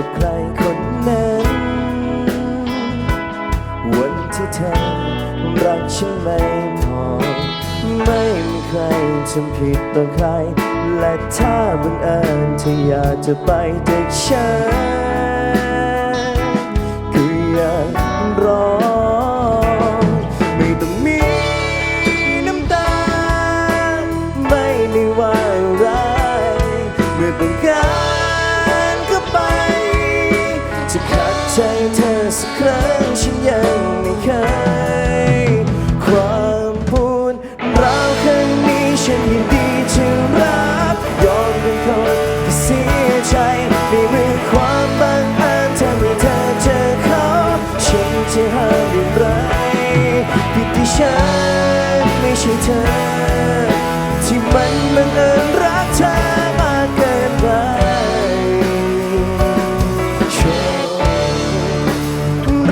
กับใครคนนั้น วันที่เธอรักฉันไม่พอ ไม่มีใครทำผิดต่อใคร และถ้าบังเอิญเธออยากจะไปจากฉัน อย่างไรผิดที่ฉันไม่ใช่เธอ ที่มันบังเอิญรักเธอมากเกินไป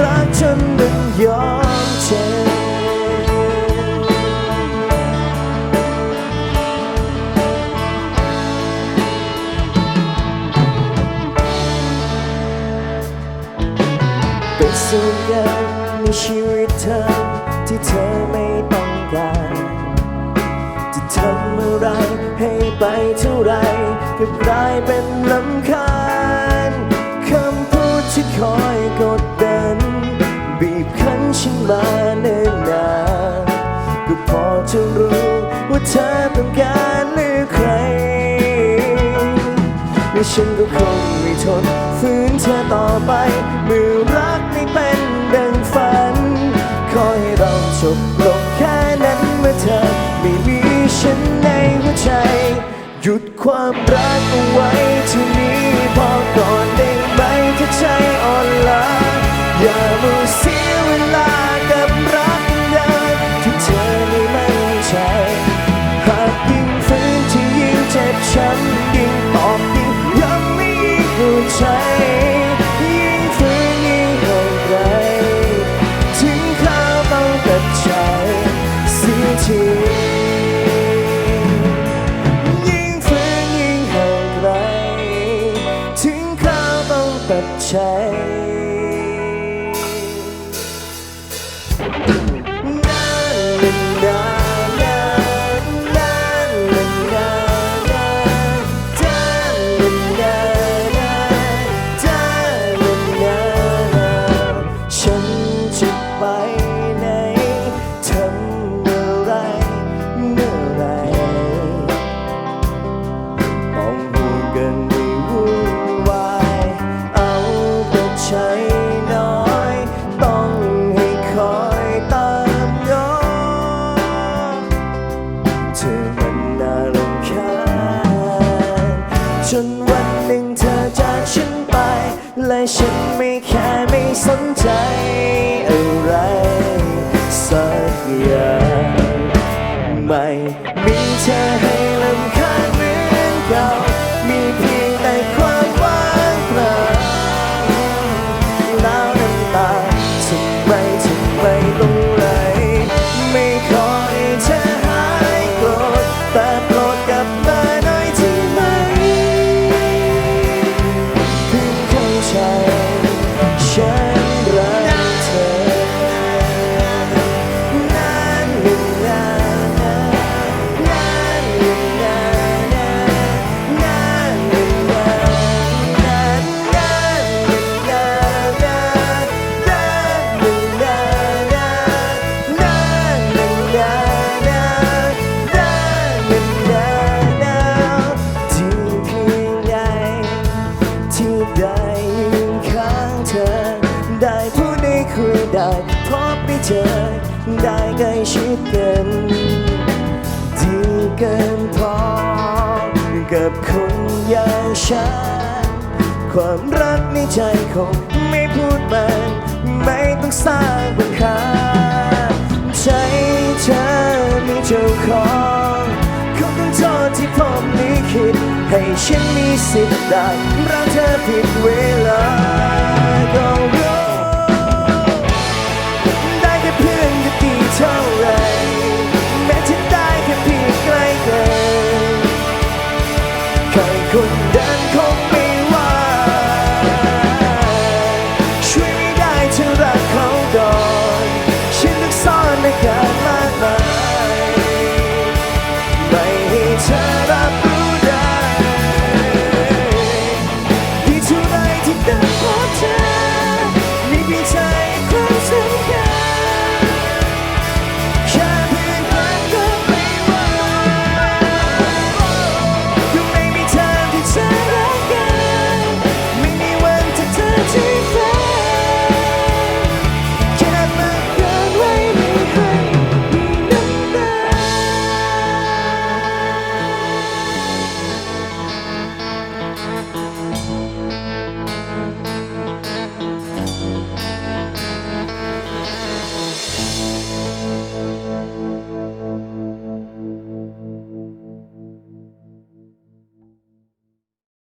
รักจนมันยอมเจ็บเป็นส่วนเกินใน ชีวิตเธอที่เธอไม่ต้องการจะทำอะไรให้ไปเท่าไรก็กลายเป็นลำคาญคำพูดที่คอยกดดันบีบคั้นฉันมาเนิ่นนานก็พอจะรู้ว่าเธอต้องการเลือใครและฉันก็คง หยุดความรัก ต้องตัดใจฉั จนวันหนึ่งเธอจากฉันไป และฉันไม่แค่ไม่สนใจอะไรสักอย่างไม่มีเธอให้ลำคาญเหมือนเก่า เจอได้ใกล้ชิดกันดีเกินพอกับคนอย่างฉัน ความรักในใจคงไม่พูดมันไม่ต้องสร้างปัญหาใจเธอมีเจ้าของคงต้องโทษที่ผมลิขิตให้ฉันมีสิทธิ์ได้รักเธอผิดเวลาก็